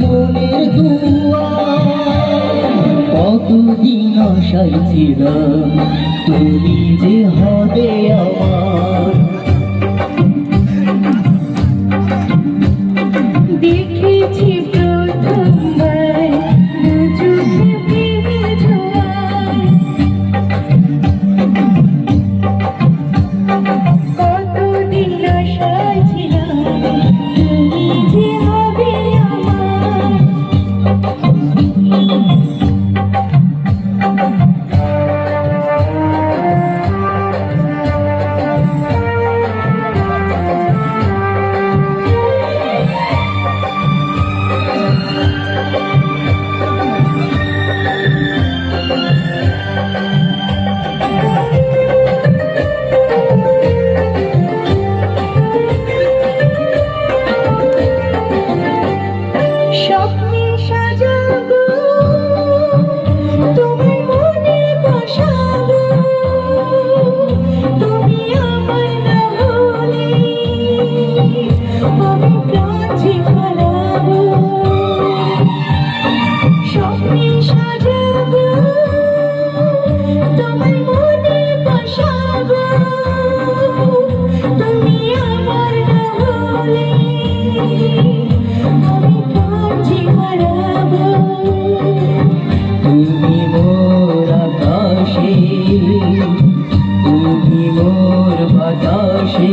মনের দুয়া। কতদিন আশায় ছিলাম তুমি যে হবে আমার। তুমি মোর আকাশে তুমি মোর বাতাসে।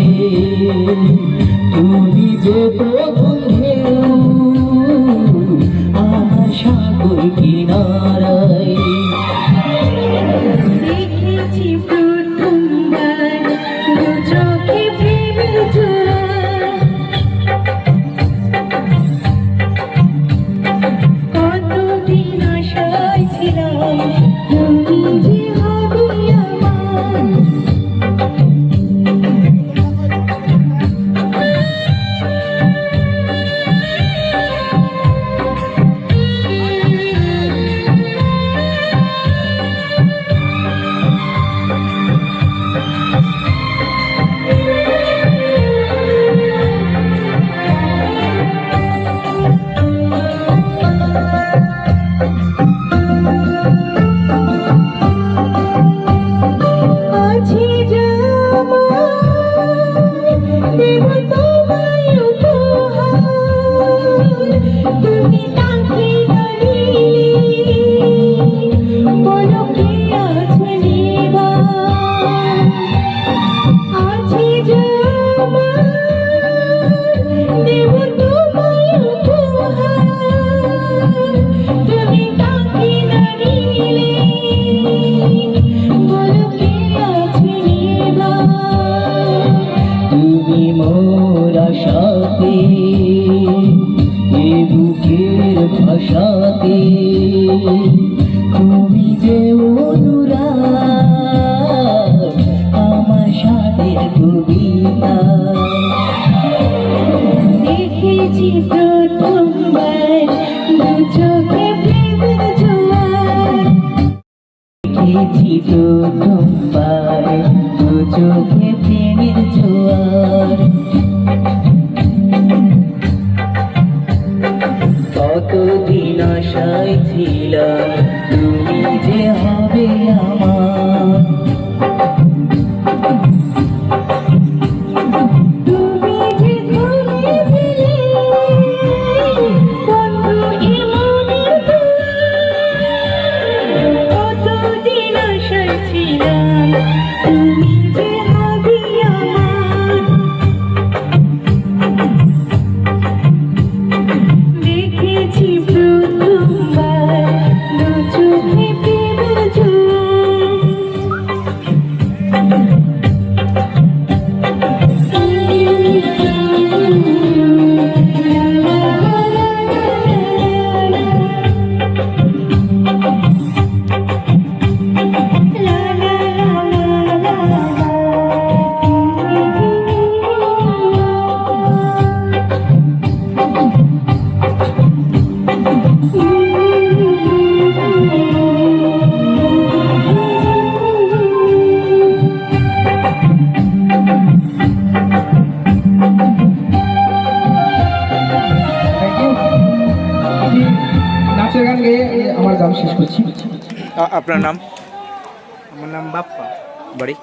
তুমি যে প্রবন্ধে আমার সাগর কিনারা। দেখেছি তো তোমায় দু চোখে প্রেমের জোয়ার। কতদিন আশায় ছিলাম গান শেষ করছি। আপনার নাম? আমার নাম বাপ্পা। বাড়ি?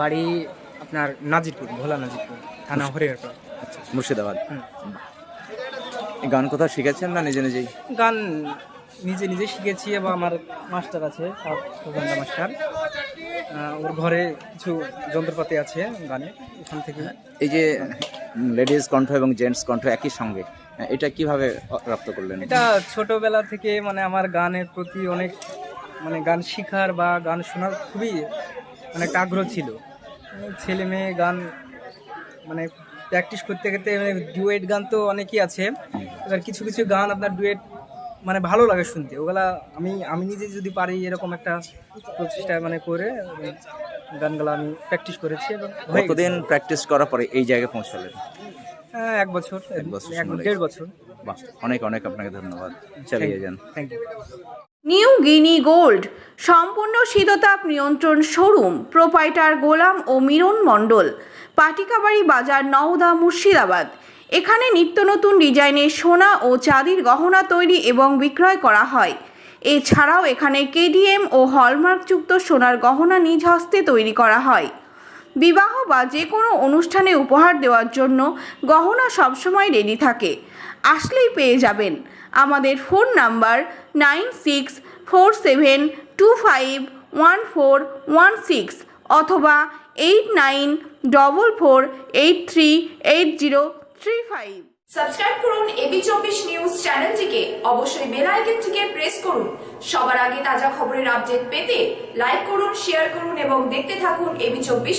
বাড়ি আপনার নাজিরপুর ভোলা নাজিরপুর থানা হরিয়ারপাড়া আচ্ছা মুর্শিদাবাদ। গান কোথাও শিখেছেন না নিজে নিজেই? গান নিজে নিজে শিখেছি এবং আমার মাস্টার আছে সুগন্ধা মাস্টার। ওর ঘরে কিছু যন্ত্রপাতি আছে গানে ওখান থেকে। এই যে লেডিস কণ্ঠ এবং জেন্টস কণ্ঠ একই সঙ্গে? এটা কীভাবে রপ্ত করলেন? এটা ছোটবেলা থেকে মানে আমার গানের প্রতি অনেক মানে গান শেখার বা গান শোনার খুবই মানে একটা আগ্রহ ছিল। ছেলে মেয়ে গান মানে প্র্যাকটিস করতে করতে মানে ডুয়েট গান তো অনেকই আছে। এবার কিছু কিছু গান আপনার ডুয়েট মানে ভালো লাগে শুনতে। ওগুলা আমি আমি নিজে যদি পারি এরকম একটা প্রচেষ্টা মানে করে গানগুলো আমি প্র্যাকটিস করেছি এবং কতদিন প্র্যাকটিস করার পরে এই জায়গায় পৌঁছালেন? হ্যাঁ, এক বছর। এক বছর এক সময় দেড় বছর। বাহ অনেক অনেক আপনাকে ধন্যবাদ। চালিয়ে যান। Thank you New Guinea Gold সম্পূর্ণ শীততাপ নিয়ন্ত্রণ শোরুম প্রোপাইটার গোলাম ও মিরন মণ্ডল পাটিকাবাড়ি বাজার নওদা মুর্শিদাবাদ। এখানে নিত্য নতুন ডিজাইনের সোনা ও চাঁদির গহনা তৈরি এবং বিক্রয় করা হয়। এছাড়াও এখানে কেডিএম ও হলমার্কযুক্ত সোনার গহনা নিজ হস্তে তৈরি করা হয়। বিবাহ বা যে কোনো অনুষ্ঠানে উপহার দেওয়ার জন্য গহনা সবসময় রেডি থাকে। আসলেই পেয়ে যাবেন। আমাদের phone number nine six four seven two five one four one six অথবা eight nine double four eight three eight zero three five subscribe করুন এবি চব্বিশ নিউজ চ্যানেলটিকে। অবশ্যই বেল আইকনটিকে প্রেস করুন। সবার আগে তাজা খবরের আপডেট পেতে লাইক করুন শেয়ার করুন এবং দেখতে থাকুন এবি চব্বিশ